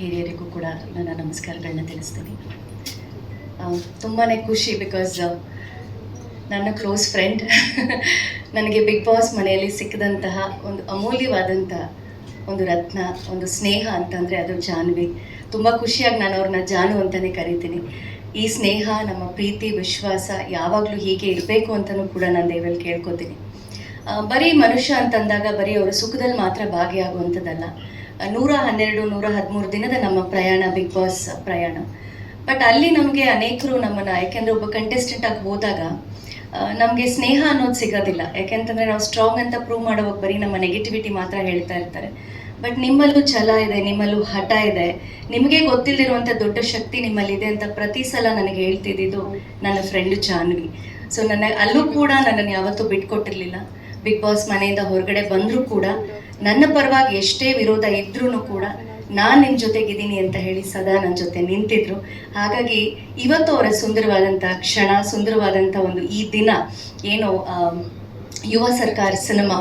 ಹಿರಿಯರಿಗೂ ಕೂಡ ನನ್ನ ನಮಸ್ಕಾರಗಳನ್ನ ತಿಳಿಸ್ತೀನಿ. ತುಂಬಾ ಖುಷಿ ಬಿಕಾಸ್ ನನ್ನ ಕ್ಲೋಸ್ ಫ್ರೆಂಡ್ ನನಗೆ ಬಿಗ್ ಬಾಸ್ ಮನೆಯಲ್ಲಿ ಸಿಕ್ಕಿದಂತಹ ಒಂದು ಅಮೂಲ್ಯವಾದಂಥ ಒಂದು ರತ್ನ, ಒಂದು ಸ್ನೇಹ ಅಂತಂದರೆ ಅದು ಜಾನ್ವಿ. ತುಂಬ ಖುಷಿಯಾಗಿ ನಾನು ಅವ್ರನ್ನ ಜಾನು ಅಂತಲೇ ಕರಿತೀನಿ. ಈ ಸ್ನೇಹ, ನಮ್ಮ ಪ್ರೀತಿ, ವಿಶ್ವಾಸ ಯಾವಾಗಲೂ ಹೀಗೆ ಇರಬೇಕು ಅಂತಲೂ ಕೂಡ ನಾನು ದೇವಲ್ಲಿ ಕೇಳ್ಕೊತೀನಿ. ಬರೀ ಮನುಷ್ಯ ಅಂತಂದಾಗ ಬರೀ ಅವರು ಸುಖದಲ್ಲಿ ಮಾತ್ರ ಭಾಗಿಯಾಗುವಂಥದ್ದಲ್ಲ. ನೂರ ಹನ್ನೆರಡು, ನೂರ ಹದಿಮೂರು ದಿನದ ನಮ್ಮ ಪ್ರಯಾಣ, ಬಿಗ್ ಬಾಸ್ ಪ್ರಯಾಣ. ಬಟ್ ಅಲ್ಲಿ ನಮಗೆ ಅನೇಕರು ನಮ್ಮನ್ನು, ಯಾಕೆಂದರೆ ಒಬ್ಬ ಕಂಟೆಸ್ಟೆಂಟ್ ಆಗಿ ಹೋದಾಗ ನಮಗೆ ಸ್ನೇಹ ಅನ್ನೋದು ಸಿಗೋದಿಲ್ಲ. ಯಾಕೆಂತಂದರೆ ನಾವು ಸ್ಟ್ರಾಂಗ್ ಅಂತ ಪ್ರೂವ್ ಮಾಡೋವಾಗ ಬರೀ ನಮ್ಮ ನೆಗೆಟಿವಿಟಿ ಮಾತ್ರ ಹೇಳ್ತಾ ಇರ್ತಾರೆ. ಬಟ್ ನಿಮ್ಮಲ್ಲೂ ಛಲ ಇದೆ, ನಿಮ್ಮಲ್ಲೂ ಹಠ ಇದೆ. ನಿಮಗೆ ಗೊತ್ತಿಲ್ಲದಿರುವಂಥ ದೊಡ್ಡ ಶಕ್ತಿ ನಿಮ್ಮಲ್ಲಿದೆ ಅಂತ ಪ್ರತಿ ಸಲ ನನಗೆ ಹೇಳ್ತಿದ್ದಿದ್ದು ನನ್ನ ಫ್ರೆಂಡ್ ಜಾನ್ವಿ ಸೊ ನನ್ನ, ಅಲ್ಲೂ ಕೂಡ ನನ್ನನ್ನು ಯಾವತ್ತೂ ಬಿಟ್ಕೊಟ್ಟಿರಲಿಲ್ಲ. ಬಿಗ್ ಬಾಸ್ ಮನೆಯಿಂದ ಹೊರಗಡೆ ಬಂದರೂ ಕೂಡ ನನ್ನ ಪರವಾಗಿ ಎಷ್ಟೇ ವಿರೋಧ ಇದ್ರೂ ಕೂಡ ನಾನು ನಿಮ್ಮ ಜೊತೆಗಿದ್ದೀನಿ ಅಂತ ಹೇಳಿ ಸದಾ ನನ್ನ ಜೊತೆ ನಿಂತಿದ್ರು. ಹಾಗಾಗಿ ಇವತ್ತು ಅವರ ಸುಂದರವಾದಂಥ ಕ್ಷಣ ಸುಂದರವಾದಂಥ ಒಂದು ಈ ದಿನ, ಏನು ಯುವ ಸರ್ಕಾರ ಸಿನಿಮಾ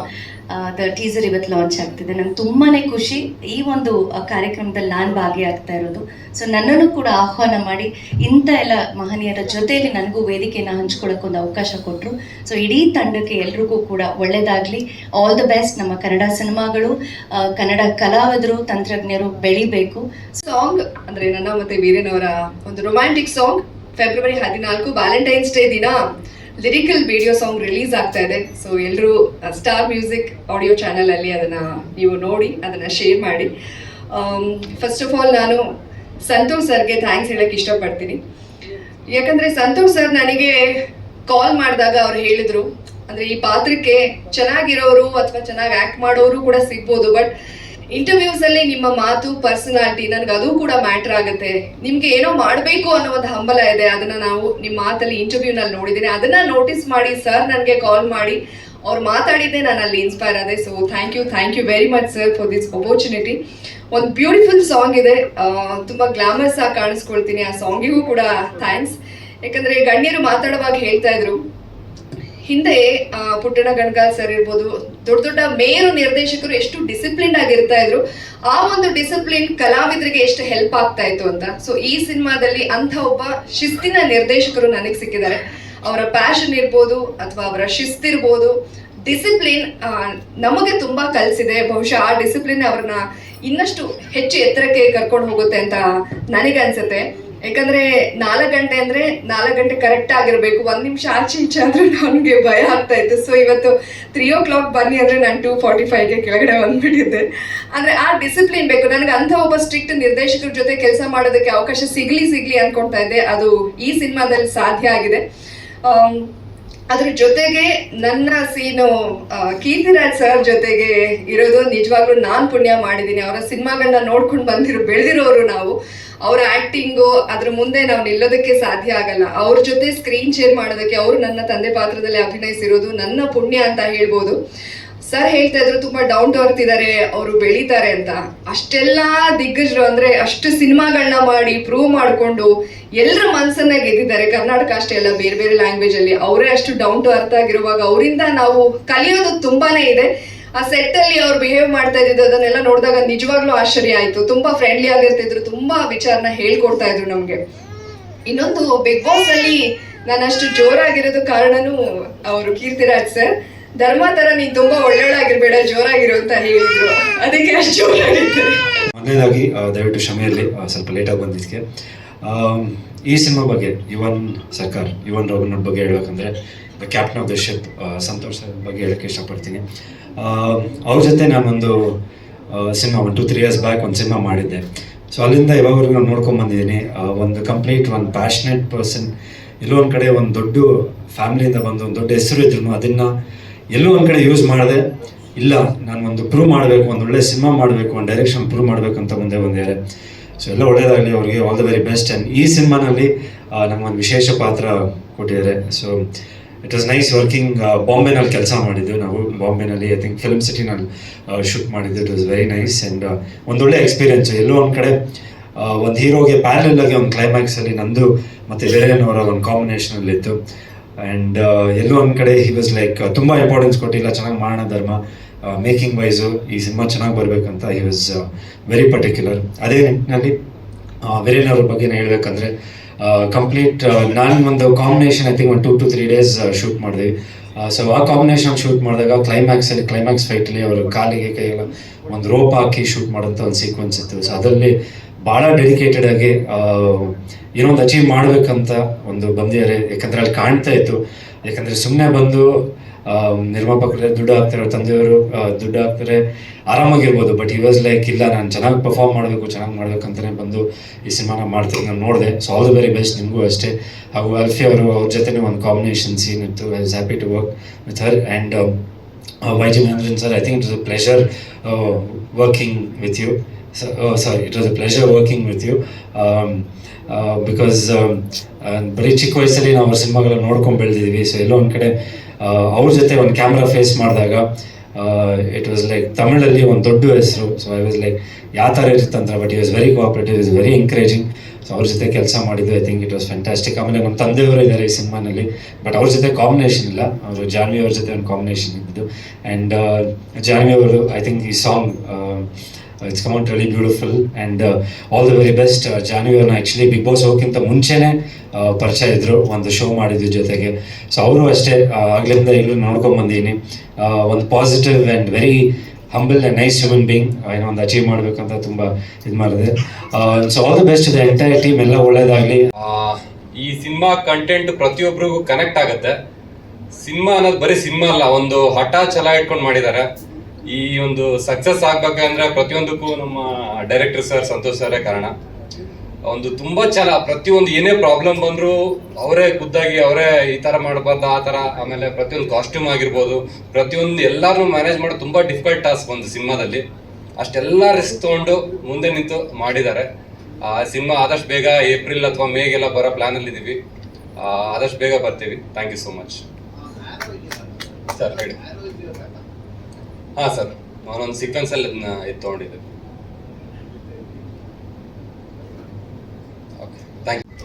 ಟೀಸರ್ ಇವತ್ತು ಲಾಂಚ್ ಆಗ್ತಿದೆ. ನಂಗೆ ತುಂಬಾ ಖುಷಿ. ಈ ಒಂದು ಕಾರ್ಯಕ್ರಮದಲ್ಲಿ ನಾನು ಭಾಗಿಯಾಗ್ತಾ ಇರೋದು. ಸೊ ನನ್ನನ್ನು ಕೂಡ ಆಹ್ವಾನ ಮಾಡಿ ಇಂಥ ಎಲ್ಲ ಮಹನೀಯರ ಜೊತೆಯಲ್ಲಿ ನನಗೂ ವೇದಿಕೆಯನ್ನು ಹಂಚ್ಕೊಳ್ಳೋಕೆ ಒಂದು ಅವಕಾಶ ಕೊಟ್ಟರು ಸೊ ಇಡೀ ತಂಡಕ್ಕೆ ಎಲ್ರಿಗೂ ಕೂಡ ಒಳ್ಳೆಯದಾಗಲಿ ಆಲ್ ದ ಬೆಸ್ಟ್ ನಮ್ಮ ಕನ್ನಡ ಸಿನಿಮಾಗಳು. ಕನ್ನಡ ಕಲಾವಿದರು, ತಂತ್ರಜ್ಞರು ಬೆಳಿಬೇಕು. ಸಾಂಗ್ ಅಂದ್ರೆ ನನ್ನ ಮತ್ತೆ ವೀರೇನವರ ಒಂದು ರೊಮ್ಯಾಂಟಿಕ್ ಸಾಂಗ್ ಫೆಬ್ರವರಿ ಹದಿನಾಲ್ಕು ವ್ಯಾಲೆಂಟೈನ್ಸ್ ಡೇ ದಿನ. ಲಿರಿಕಲ್ ವಿಡಿಯೋ ಸಾಂಗ್ ರಿಲೀಸ್ ಆಗ್ತಾ ಇದೆ. ಸೊ ಎಲ್ಲರೂ ಸ್ಟಾರ್ ಮ್ಯೂಸಿಕ್ ಆಡಿಯೋ ಚಾನಲ್ ಅಲ್ಲಿ ಅದನ್ನ ನೀವು ನೋಡಿ, ಅದನ್ನ ಶೇರ್ ಮಾಡಿ. ಫಸ್ಟ್ ಆಫ್ ಆಲ್ ನಾನು ಸಂತೋಷ್ ಸರ್ಗೆ ಥ್ಯಾಂಕ್ಸ್ ಹೇಳಕ್ ಇಷ್ಟಪಡ್ತೀನಿ. ಯಾಕಂದ್ರೆ ಸಂತೋಷ್ ಸರ್ ನನಗೆ ಕಾಲ್ ಮಾಡಿದಾಗ ಅವ್ರು ಹೇಳಿದ್ರು. ಅಂದ್ರೆ ಈ ಪಾತ್ರಕ್ಕೆ ಚೆನ್ನಾಗಿರೋರು ಅಥವಾ ಚೆನ್ನಾಗಿ ಆಕ್ಟ್ ಮಾಡೋರು ಕೂಡ ಸಿಗ್ಬೋದು ಬಟ್ ಇಂಟರ್ವ್ಯೂಸ್ ಅಲ್ಲಿ ನಿಮ್ಮ ಮಾತು ಪರ್ಸನಾಲಿಟಿ ನನಗೆ ಅದು ಕೂಡ ಮ್ಯಾಟರ್ ಆಗುತ್ತೆ. ನಿಮ್ಗೆ ಏನೋ ಮಾಡಬೇಕು ಅನ್ನೋ ಒಂದು ಹಂಬಲ ಇದೆ, ಅದನ್ನ ನಾವು ನಿಮ್ಮ ಮಾತಲ್ಲಿ ಇಂಟರ್ವ್ಯೂನಲ್ಲಿ ನೋಡಿದ್ದೀನಿ. ಅದನ್ನ ನೋಟಿಸ್ ಮಾಡಿ ಸರ್ ನನಗೆ ಕಾಲ್ ಮಾಡಿ. ಅವ್ರು ಮಾತಾಡಿದ್ದೆ ನಾನು ಅಲ್ಲಿ ಇನ್ಸ್ಪೈರ್ ಆದೆ. So thank you thank you very much sir for this opportunity ಒಂದು ಬ್ಯೂಟಿಫುಲ್ ಸಾಂಗ್ ಇದೆ. ತುಂಬ ಗ್ಲಾಮರ್ಸ್ ಆಗಿ ಕಾಣಿಸ್ಕೊಳ್ತೀನಿ ಆ ಸಾಂಗಿಗೂ ಕೂಡ. ಥ್ಯಾಂಕ್ಸ್ ಯಾಕಂದ್ರೆ ಗಣ್ಯರು ಮಾತಾಡುವಾಗ ಹೇಳ್ತಾ ಇದ್ರು ಹಿಂದೆ ಪುಟ್ಟಣ ಗಣಗಾಲ್ ಸರ್ ಇರ್ಬೋದು, ದೊಡ್ಡ ದೊಡ್ಡ ಮೇರು ನಿರ್ದೇಶಕರು ಎಷ್ಟು ಡಿಸಿಪ್ಲಿನ್ ಆಗಿರ್ತಾ ಇದ್ರು, ಆ ಒಂದು ಡಿಸಿಪ್ಲಿನ್ ಕಲಾವಿದರಿಗೆ ಎಷ್ಟು ಹೆಲ್ಪ್ ಆಗ್ತಾ ಇತ್ತು ಅಂತ. ಸೊ ಈ ಸಿನಿಮಾದಲ್ಲಿ ಅಂತ ಒಬ್ಬ ಶಿಸ್ತಿನ ನಿರ್ದೇಶಕರು ನನಗೆ ಸಿಕ್ಕಿದ್ದಾರೆ. ಅವರ ಪ್ಯಾಷನ್ ಇರ್ಬೋದು, ಅಥವಾ ಅವರ ಶಿಸ್ತಿರ್ಬೋದು ಡಿಸಿಪ್ಲಿನ್ ನಮಗೆ ತುಂಬಾ ಕಲಿಸಿದೆ. ಬಹುಶಃ ಆ ಡಿಸಿಪ್ಲಿನ್ ಅವ್ರನ್ನ ಇನ್ನಷ್ಟು ಹೆಚ್ಚು ಎತ್ತರಕ್ಕೆ ಕರ್ಕೊಂಡು ಹೋಗುತ್ತೆ ಅಂತ ನನಗೆ ಅನ್ಸುತ್ತೆ ಯಾಕಂದ್ರೆ ನಾಲ್ಕು ಗಂಟೆ ಅಂದ್ರೆ ನಾಲ್ಕು ಗಂಟೆ ಕರೆಕ್ಟ್ ಆಗಿರ್ಬೇಕು. ಒಂದ್ ನಿಮಿಷ ಆಚೆ ಈಚೆ ಆದ್ರೆ ನನಗೆ ಭಯ ಆಗ್ತಾ ಇತ್ತು. ಸೊ ಇವತ್ತು ತ್ರೀ ಓ ಕ್ಲಾಕ್ ಬನ್ನಿ ಅಂದ್ರೆ ನಾನು ಟೂ ಫಾರ್ಟಿ ಫೈವ್ಗೆ ಕೆಳಗಡೆ ಬಂದ್ಬಿಟ್ಟಿದ್ದೆ. ಅಂದ್ರೆ ಆ ಡಿಸಿಪ್ಲಿನ್ ಬೇಕು. ನನಗೆ ಅಂತ ಒಬ್ಬ ಸ್ಟ್ರಿಕ್ಟ್ ನಿರ್ದೇಶಕರ ಜೊತೆ ಕೆಲಸ ಮಾಡೋದಕ್ಕೆ ಅವಕಾಶ ಸಿಗ್ಲಿ ಸಿಗ್ಲಿ ಅನ್ಕೊಂತಾ ಇದ್ದೆ. ಅದು ಈ ಸಿನಿಮಾದಲ್ಲಿ ಸಾಧ್ಯ ಆಗಿದೆ. ಅದ್ರ ಜೊತೆಗೆ ನನ್ನ ಸೀನು ಕೀರ್ತಿರಾಜ್ ಸರ್ ಜೊತೆಗೆ ಇರೋದು ನಿಜವಾಗ್ಲೂ ನಾನ್ ಪುಣ್ಯ ಮಾಡಿದ್ದೀನಿ. ಅವರ ಸಿನಿಮಾಗಳನ್ನ ನೋಡ್ಕೊಂಡು ಬಂದಿರೋ, ಬೆಳೆದಿರೋರು ನಾವು. ಅವರ ಆಕ್ಟಿಂಗು ಅದ್ರ ಮುಂದೆ ನಾವು ನಿಲ್ಲೋದಕ್ಕೆ ಸಾಧ್ಯ ಆಗಲ್ಲ. ಅವ್ರ ಜೊತೆ ಸ್ಕ್ರೀನ್ ಶೇರ್ ಮಾಡೋದಕ್ಕೆ ಅವರು ನನ್ನ ತಂದೆ ಪಾತ್ರದಲ್ಲಿ ಅಭಿನಯಿಸಿರೋದು ನನ್ನ ಪುಣ್ಯ ಅಂತ ಹೇಳ್ಬೋದು. ಸರ್ ಹೇಳ್ತಾ ಇದ್ರು, ತುಂಬಾ ಡೌನ್ ಟು ಅರ್ತ್ ಇದ್ದಾರೆ ಅವರು ಬೆಳೀತಾರೆ ಅಂತ. ಅಷ್ಟೆಲ್ಲ ದಿಗ್ಗಜರು ಅಂದ್ರೆ ಅಷ್ಟು ಸಿನಿಮಾಗಳನ್ನ ಮಾಡಿ ಪ್ರೂವ್ ಮಾಡ್ಕೊಂಡು ಎಲ್ಲರ ಮನ್ಸನ್ನ ಗೆದ್ದಿದ್ದಾರೆ. ಕರ್ನಾಟಕ ಅಷ್ಟೇ ಅಲ್ಲ, ಬೇರೆ ಬೇರೆ ಲ್ಯಾಂಗ್ವೇಜ್ ಅಲ್ಲಿ. ಅವರೇ ಅಷ್ಟು ಡೌನ್ ಟು ಅರ್ತ್ ಆಗಿರುವಾಗ ಅವರಿಂದ ನಾವು ಕಲಿಯೋದು ತುಂಬಾನೇ ಇದೆ. ಆ ಸೆಟ್ ಅಲ್ಲಿ ಅವ್ರು ಬಿಹೇವ್ ಮಾಡ್ತಾ ಇದ್ದಿದ್ದು ಅದನ್ನೆಲ್ಲ ನೋಡಿದಾಗ ನಿಜವಾಗ್ಲೂ ಆಶ್ಚರ್ಯ ಆಯ್ತು. ತುಂಬಾ ಫ್ರೆಂಡ್ಲಿ ಆಗಿರ್ತಿದ್ರು, ತುಂಬಾ ವಿಚಾರನ ಹೇಳ್ಕೊಡ್ತಾ ಇದ್ರು ನಮ್ಗೆ. ಇನ್ನೊಂದು ಬಿಗ್ ಬಾಸ್ ಅಲ್ಲಿ ನಾನು ಅಷ್ಟು ಜೋರಾಗಿರೋದು ಕಾರಣನು ಅವರು ಕೀರ್ತಿರಾಜ್ ಸರ್ ಧರ್ಮ ತರ ನೀನ್ ತುಂಬಾ ಒಳ್ಳೊಳ್ಳಾಗಿರ್ಬೇಡ, ಜೋರಾಗಿರು ಅಂತ ಹೇಳಿದ್ರು. ಅದಕ್ಕೆ ಅಷ್ಟು ಜೋರಾಗಿತ್ತು ಮೊದಲನೇದಾಗಿ ದಯವಿಟ್ಟು ಕ್ಷಮೆಯಲ್ಲಿ ಸ್ವಲ್ಪ ಲೇಟಾಗಿ ಬಂದಿದ್ದಕ್ಕೆ ಈ ಸಿನಿಮಾ ಬಗ್ಗೆ ಯುವನ್ ಸರ್ಕಾರ್ ಯುವನ್ ರಘುನಾಥ್ ಬಗ್ಗೆ ಹೇಳ್ಬೇಕಂದ್ರೆ captain of the ship Santosh ಬಗ್ಗೆ ಹೇಳಕ್ಕೆ ಇಷ್ಟಪಡ್ತೀನಿ. ಅವ್ರ ಜೊತೆ ನಾನೊಂದು cinema one two three years back ಒಂದು ಸಿನಿಮಾ ಮಾಡಿದ್ದೆ. ಸೊ ಅಲ್ಲಿಂದ ಇವಾಗವರೆಗೂ ನಾನು ನೋಡ್ಕೊಂಡು ಬಂದಿದ್ದೀನಿ. ಒಂದು ಕಂಪ್ಲೀಟ್ ಒಂದು ಪ್ಯಾಷನೆಟ್ ಪರ್ಸನ್ ಎಲ್ಲೋ ಒಂದು ಕಡೆ ಒಂದು ದೊಡ್ಡ ಫ್ಯಾಮಿಲಿಯಿಂದ ಬಂದು, ಒಂದು ದೊಡ್ಡ ಹೆಸರು ಇದ್ರು ಅದನ್ನು ಎಲ್ಲೋ ಒಂದು ಕಡೆ ಯೂಸ್ ಮಾಡಿದೆ. ಇಲ್ಲ, ನಾನು ಒಂದು ಪ್ರೂವ್ ಮಾಡಬೇಕು, ಒಂದು ಒಳ್ಳೆ ಸಿನಿಮಾ ಮಾಡಬೇಕು, ಒಂದು ಡೈರೆಕ್ಷನ್ ಪ್ರೂವ್ ಮಾಡಬೇಕು ಅಂತ ಮುಂದೆ ಬಂದಿದ್ದಾರೆ. ಸೊ ಎಲ್ಲ ಒಳ್ಳೇದಾಗಲಿ, ಅವ್ರಿಗೆ all the very best and ಈ ಸಿನಿಮಾನಲ್ಲಿ ನಮಗೊಂದು ವಿಶೇಷ ಪಾತ್ರ ಕೊಟ್ಟಿದ್ದಾರೆ. So it is nice working ಬಾಂಬೆನಲ್ಲಿ ಕೆಲಸ ಮಾಡಿದ್ದು. ನಾವು ಬಾಂಬೆನಲ್ಲಿ ಐ ಥಿಂಕ್ ಫಿಲ್ಮ್ ಸಿಟಿನಲ್ಲಿ ಶೂಟ್ ಮಾಡಿದ್ದು. It is very nice and ಒಂದೊಳ್ಳೆ ಎಕ್ಸ್ಪೀರಿಯನ್ಸ್ ಎಲ್ಲೋ ಒಂದು ಕಡೆ ಒಂದು ಹೀರೋಗೆ ಪ್ಯಾರಲ್ ಆಗಿ ಒಂದು ಕ್ಲೈಮ್ಯಾಕ್ಸಲ್ಲಿ ನಂದು ಮತ್ತು ಬೇರೆನವರ ಒಂದು ಕಾಂಬಿನೇಷನಲ್ಲಿ ಇತ್ತು. ಆ್ಯಂಡ್ ಎಲ್ಲೋ ಒಂದು ಕಡೆ ಹಿ ವಾಸ್ ಲೈಕ್ ತುಂಬ ಇಂಪಾರ್ಟೆನ್ಸ್ ಕೊಟ್ಟಿಲ್ಲ. ಚೆನ್ನಾಗಿ ಮಾಡೋಣ ಧರ್ಮ ಮೇಕಿಂಗ್ ವೈಸು ಈ ಸಿನಿಮಾ ಚೆನ್ನಾಗಿ ಬರಬೇಕಂತ ಹಿ ವಾಸ್ ವೆರಿ ಪರ್ಟಿಕ್ಯುಲರ್ ಅದೇ ನಿಟ್ಟಿನಲ್ಲಿ ಬೇರೆಯವ್ರ ಅವ್ರ ಬಗ್ಗೆ ಹೇಳ್ಬೇಕಂದ್ರೆ ಕಂಪ್ಲೀಟ್ ನಾನು ಒಂದು ಕಾಂಬಿನೇಷನ್ ಐ ಥಿಂಕ್ ಒಂದು two to three days shoot ಮಾಡಿದ್ವಿ ಸೊ ಆ ಕಾಂಬಿನೇಷನ್ ಶೂಟ್ ಮಾಡಿದಾಗ ಕ್ಲೈಮ್ಯಾಕ್ಸಲ್ಲಿ ಕ್ಲೈಮ್ಯಾಕ್ಸ್ ಫೈಟಲ್ಲಿ ಅವರು ಕಾಲಿಗೆ ಕೈಗೆಲ್ಲ ಒಂದು ರೋಪ್ ಹಾಕಿ ಶೂಟ್ ಮಾಡೋಂಥ ಒಂದು ಸೀಕ್ವೆನ್ಸ್ ಇತ್ತು. ಸೊ ಅದರಲ್ಲಿ ಭಾಳ ಡೆಡಿಕೇಟೆಡ್ ಆಗಿ ಏನೋ ಒಂದು ಅಚೀವ್ ಮಾಡಬೇಕಂತ ಒಂದು ಬಂದಿದ್ದಾರೆ. ಯಾಕಂದ್ರೆ ಅಲ್ಲಿ ಕಾಣ್ತಾ ಇತ್ತು. ಯಾಕಂದ್ರೆ ಸುಮ್ಮನೆ ಬಂದು ನಿರ್ಮಾಪಕರೇ ದುಡ್ಡು ಹಾಕ್ತಾರೆ ತಂದೆಯವರು ದುಡ್ಡು ಹಾಕ್ತಾರೆ ಆರಾಮಾಗಿರ್ಬೋದು ಬಟ್ ಈ ವಾಸ್ ಲೈಕ್ ಇಲ್ಲ, ನಾನು ಚೆನ್ನಾಗಿ ಪರ್ಫಾರ್ಮ್ ಮಾಡಬೇಕು, ಚೆನ್ನಾಗಿ ಮಾಡ್ಬೇಕಂತಾನೆ ಬಂದು ಈ ಸಿನಿಮಾನ ಮಾಡ್ತೀನಿ ನಾನು ನೋಡಿದೆ. So all the very best ನಿಮಗೂ ಅಷ್ಟೇ. ಹಾಗೂ ಅಲ್ಫಿ ಅವರು ಅವ್ರ ಜೊತೆನೇ ಒಂದು ಕಾಂಬಿನೇಷನ್ ಸೀನ್ ಇತ್ತು. I is happy to work with her and Y G Mahendran sir I think it is a pleasure working with you sorry it pleasure working pleasure working Um, uh, because ಬರೀ ಚಿಕ್ಕ ವಯಸ್ಸಲ್ಲಿ ನಾವು ಅವ್ರ ಸಿನಿಮಾಗಳನ್ನ ನೋಡ್ಕೊಂಡು ಬೆಳೆದಿದ್ದೀವಿ so ಎಲ್ಲೋ ಒಂದು ಕಡೆ ಅವ್ರ ಜೊತೆ ಒಂದು ಕ್ಯಾಮ್ರಾ ಫೇಸ್ ಮಾಡಿದಾಗ ಇಟ್ ವಾಸ್ ಲೈಕ್ ತಮಿಳಲ್ಲಿ ಒಂದು ದೊಡ್ಡ ಹೆಸರು. ಸೊ ಐ ವಾಸ್ ಲೈಕ್ ಯಾವ ಥರ ಇರುತ್ತಂತ but he was very cooperative is very encouraging so ಅವ್ರ ಜೊತೆ ಕೆಲಸ ಮಾಡಿದ್ದು I think it was fantastic ಆಮೇಲೆ ನಮ್ಮ ತಂದೆಯವರು ಇದ್ದಾರೆ ಈ ಸಿನಿಮಾನಲ್ಲಿ. ಬಟ್ ಅವ್ರ ಜೊತೆ ಕಾಂಬಿನೇಷನ್ ಇಲ್ಲ. ಅವರು ಜಾನ್ವಿ ಅವ್ರ ಜೊತೆ ಒಂದು ಕಾಂಬಿನೇಷನ್ ಇದ್ದು ಆ್ಯಂಡ್ ಜಾನ್ವಿ ಅವರು ಐ ಥಿಂಕ್ ಈ song it's come out very beautiful and all the very best Janhvi ಅವ್ರನ್ನ ಆ್ಯಕ್ಚುಲಿ ಬಿಗ್ ಬಾಸ್ ಹೋಗೋಕ್ಕಿಂತ ಮುಂಚೆನೇ ಆ, ಪರಿಚಯ ಇದ್ದರು ಒಂದು ಶೋ ಮಾಡಿದ್ರು ಜೊತೆಗೆ. ಸೊ ಅವರು ಅಷ್ಟೇ ಆ, ಆಗ್ಲಿಂದ ಇಲ್ಲೂ ನೋಡ್ಕೊಂಡು ಬಂದೀನಿ. ಆ, ಒಂದು positive and very humble and nice human being ಏನೋ ಒಂದು ಅಚೀವ್ ಮಾಡಬೇಕಂತ ತುಂಬ ಇದು ಮಾಡಿದೆ. So all the best the entire team ಎಲ್ಲ ಒಳ್ಳೇದಾಗಲಿ. ಈ ಸಿನಿಮಾ ಕಂಟೆಂಟ್ ಪ್ರತಿಯೊಬ್ಬರಿಗೂ ಕನೆಕ್ಟ್ ಆಗುತ್ತೆ. ಸಿನಿಮಾ ಅನ್ನೋದು ಬರೀ ಸಿನಿಮಾ ಅಲ್ಲ ಒಂದು ಹಠ ಛಲ ಇಟ್ಕೊಂಡು ಮಾಡಿದ್ದಾರೆ. ಈ ಒಂದು ಸಕ್ಸಸ್ ಆಗ್ಬೇಕಂದ್ರೆ ಪ್ರತಿಯೊಂದಕ್ಕೂ ನಮ್ಮ ಡೈರೆಕ್ಟರ್ ಸರ್ ಸಂತೋಷ್ ಸರೇ ಕಾರಣ. ಒಂದು ತುಂಬಾ ಚೆನ್ನ ಪ್ರತಿಯೊಂದು ಏನೇ ಪ್ರಾಬ್ಲಮ್ ಬಂದ್ರು ಅವರೇ ಖುದ್ದಾಗಿ ಅವರೇ ಈ ತರ ಮಾಡಬಾರ್ದು ಆ ತರ ಆಮೇಲೆ ಪ್ರತಿಯೊಂದು ಕಾಸ್ಟ್ಯೂಮ್ ಆಗಿರ್ಬೋದು ಪ್ರತಿಯೊಂದು ಎಲ್ಲಾರು ಮ್ಯಾನೇಜ್ ಮಾಡೋದು ತುಂಬಾ ಡಿಫಿಕಲ್ಟ್ ಟಾಸ್ಕ್ ಒಂದು ಸಿನಿಮಾದಲ್ಲಿ. ಅಷ್ಟೆಲ್ಲ ರಿಸ್ಕ್ ತಗೊಂಡು ಮುಂದೆ ನಿಂತು ಮಾಡಿದ್ದಾರೆ. ಆ ಸಿನಿಮಾ ಆದಷ್ಟು ಬೇಗ ಏಪ್ರಿಲ್ ಅಥವಾ ಮೇಗೆಲ್ಲ ಬರೋ ಪ್ಲಾನ್ ಅಲ್ಲಿ ಇದೀವಿ. ಆದಷ್ಟು ಬೇಗ ಬರ್ತೀವಿ. Thank you so much sir ಹೇಳಿ. ಹಾ ಸರ್ ನಾನೊಂದು ಸೀಕ್ವೆನ್ಸ್ ಅಲ್ಲಿ ಅದನ್ನ ಇದು ತಗೊಂಡಿದ್ದೆ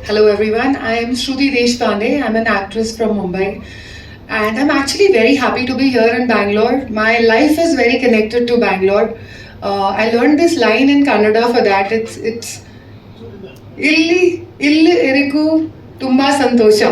Hello everyone, I am Shruti Deshpande. I'm an actress from Mumbai. And I'm actually very happy to be here in Bangalore. My life is very connected to Bangalore. Uh, I learned this line in Kannada for that. It's it's illi illi eriku tumba santosha.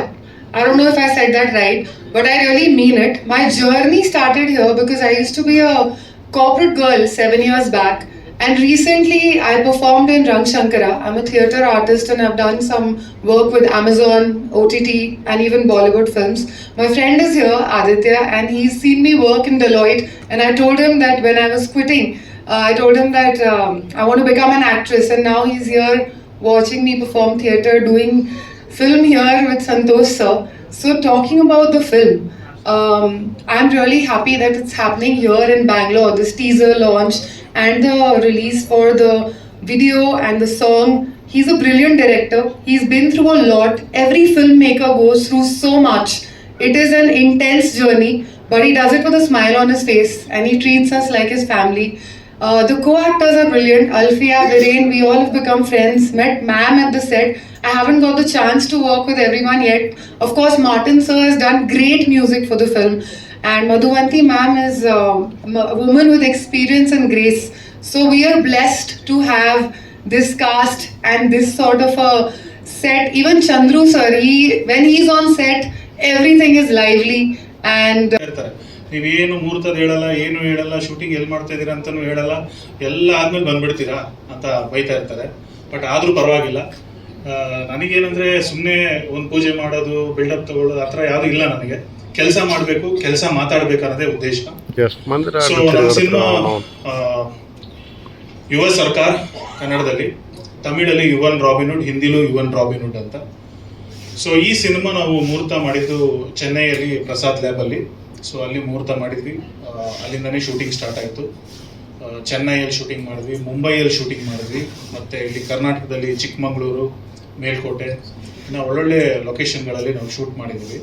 I don't know if I said that right, but I really mean it. My journey started here because I used to be a corporate girl seven years back. And recently, I performed in Rang Shankara. I'm a theatre artist and I've done some work with Amazon, OTT, and even Bollywood films. My friend is here, Aditya, and he's seen me work in Deloitte. And I told him that when I was quitting, uh, I told him that um, I want to become an actress. And now he's here watching me perform theatre, doing film here with Santosh sir. So, talking about the film, um, I'm really happy that it's happening here in Bangalore. This teaser launch and the release for the video and the song. He's a brilliant director. He's been through a lot. Every filmmaker goes through so much. It is an intense journey, but he does it with a smile on his face and he treats us like his family. Uh, the co-actors are brilliant. Alfia, Viren, we all have become friends. Met Ma'am at the set. I haven't got the chance to work with everyone yet. Of course, Martin sir has done great music for the film, and Madhuvanti Ma'am is uh, a woman with experience and grace. So we are blessed to have this cast and this sort of a set. Even Chandru sir, he when he's on set, everything is lively and. ಹೇಳ್ತಾರೆ. ನೀವೇನು ಮುಹೂರ್ತದ ಹೇಳಲ್ಲ ಏನು ಹೇಳಲ್ಲ shooting ಎಲ್ಲಿ ಮಾಡ್ತಾ ಇದೀರಾ ಅಂತಾನು ಹೇಳಲ್ಲ. ಎಲ್ಲ ಆದ್ಮೇಲೆ ಬಂದ್ಬಿಡ್ತೀರಾ ಅಂತ ಬೈತಾ ಇರ್ತಾರೆ. ಬಟ್ ಆದ್ರೂ ಪರವಾಗಿಲ್ಲ. ನನಗೇನಂದರೆ ಸುಮ್ಮನೆ ಒಂದು ಪೂಜೆ ಮಾಡೋದು ಬಿಲ್ಡಪ್ ತಗೊಳ್ಳೋದು ಆ ಥರ ಯಾವುದು ಇಲ್ಲ ನನಗೆ. ಕೆಲಸ ಮಾಡಬೇಕು ಕೆಲಸ ಮಾತಾಡಬೇಕು ಅನ್ನೋದೇ ಉದ್ದೇಶ. ಸೊ ಸಿನಿಮಾ ಯುವ ಸರ್ಕಾರ ಕನ್ನಡದಲ್ಲಿ ತಮಿಳಲ್ಲಿ ಯುವನ್ ರಾಬಿನ್ಹುಡ್ ಹಿಂದಿಲೂ ಯುವನ್ ರಾಬಿನ್ಹುಡ್ ಅಂತ. ಸೊ ಈ ಸಿನಿಮಾ ನಾವು ಮುಹೂರ್ತ ಮಾಡಿದ್ದು ಚೆನ್ನೈಯಲ್ಲಿ ಪ್ರಸಾದ್ ಲ್ಯಾಬಲ್ಲಿ ಸೊ ಅಲ್ಲಿ ಮುಹೂರ್ತ ಮಾಡಿದ್ವಿ. ಅಲ್ಲಿಂದನೇ ಶೂಟಿಂಗ್ ಸ್ಟಾರ್ಟ್ ಆಯಿತು. ಚೆನ್ನೈಯಲ್ಲಿ ಶೂಟಿಂಗ್ ಮಾಡಿದ್ವಿ, ಮುಂಬೈಯಲ್ಲಿ ಶೂಟಿಂಗ್ ಮಾಡಿದ್ವಿ, ಮತ್ತು ಇಲ್ಲಿ ಕರ್ನಾಟಕದಲ್ಲಿ ಚಿಕ್ಕಮಗಳೂರು, ಮೇಲ್ಕೋಟೆ, ಇನ್ನು ಒಳ್ಳೊಳ್ಳೆ ಲೊಕೇಶನ್ಗಳಲ್ಲಿ ನಾವು ಶೂಟ್ ಮಾಡಿದ್ವಿ.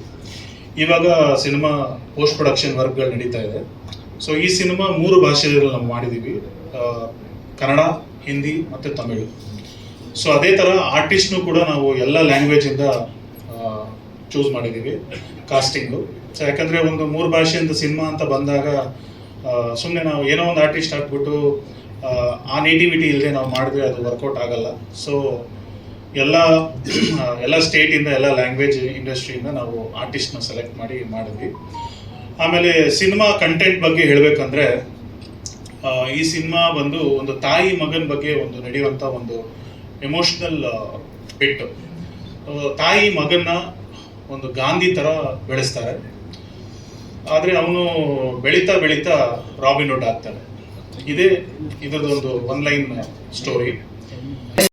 ಇವಾಗ ಸಿನಿಮಾ ಪೋಸ್ಟ್ ಪ್ರೊಡಕ್ಷನ್ ವರ್ಕ್ಗಳು ನಡೀತಾ ಇದೆ. ಸೊ ಈ ಸಿನಿಮಾ ಮೂರು ಭಾಷೆಗಳಲ್ಲಿ ನಾವು ಮಾಡಿದ್ದೀವಿ. ಕನ್ನಡ, ಹಿಂದಿ ಮತ್ತು ತಮಿಳು. ಸೊ ಅದೇ ಥರ ಆರ್ಟಿಸ್ಟ್ನು ಕೂಡ ನಾವು ಎಲ್ಲ ಲ್ಯಾಂಗ್ವೇಜಿಂದ ಚೂಸ್ ಮಾಡಿದ್ದೀವಿ ಕಾಸ್ಟಿಂಗು ಸೊ ಯಾಕಂದರೆ ಒಂದು ಮೂರು ಭಾಷೆಯಿಂದ ಸಿನಿಮಾ ಅಂತ ಬಂದಾಗ ಸುಮ್ಮನೆ ನಾವು ಏನೋ ಒಂದು ಆರ್ಟಿಸ್ಟ್ ಹಾಕ್ಬಿಟ್ಟು ಆ, ನೇಟಿವಿಟಿ ಇಲ್ಲದೆ ನಾವು ಮಾಡಿದ್ರೆ ಅದು ವರ್ಕೌಟ್ ಆಗಲ್ಲ. ಸೊ ಎಲ್ಲ ಎಲ್ಲ ಸ್ಟೇಟಿಂದ ಎಲ್ಲ ಲ್ಯಾಂಗ್ವೇಜ್ ಇಂಡಸ್ಟ್ರಿಯಿಂದ ನಾವು ಆರ್ಟಿಸ್ಟ್ನ ಸೆಲೆಕ್ಟ್ ಮಾಡಿ ಮಾಡಿದ್ವಿ. ಆಮೇಲೆ ಸಿನಿಮಾ ಕಂಟೆಂಟ್ ಬಗ್ಗೆ ಹೇಳಬೇಕಂದ್ರೆ ಈ ಸಿನಿಮಾ ಬಂದು ಒಂದು ತಾಯಿ ಮಗನ ಬಗ್ಗೆ ಒಂದು ನಡೆಯುವಂಥ ಒಂದು ಎಮೋಷ್ನಲ್ ಬಿಟ್ಟು ತಾಯಿ ಮಗನ್ನ ಒಂದು ಗಾಂಧಿ ಥರ ಬೆಳೆಸ್ತಾರೆ. ಆದರೆ ಅವನು ಬೆಳೀತಾ ಬೆಳೀತಾ ರಾಬಿನ್ ಹುಡ್ ಆಗ್ತಾನೆ. ಇದೇ ಇದರದೊಂದು ಒನ್ ಲೈನ್ ಸ್ಟೋರಿ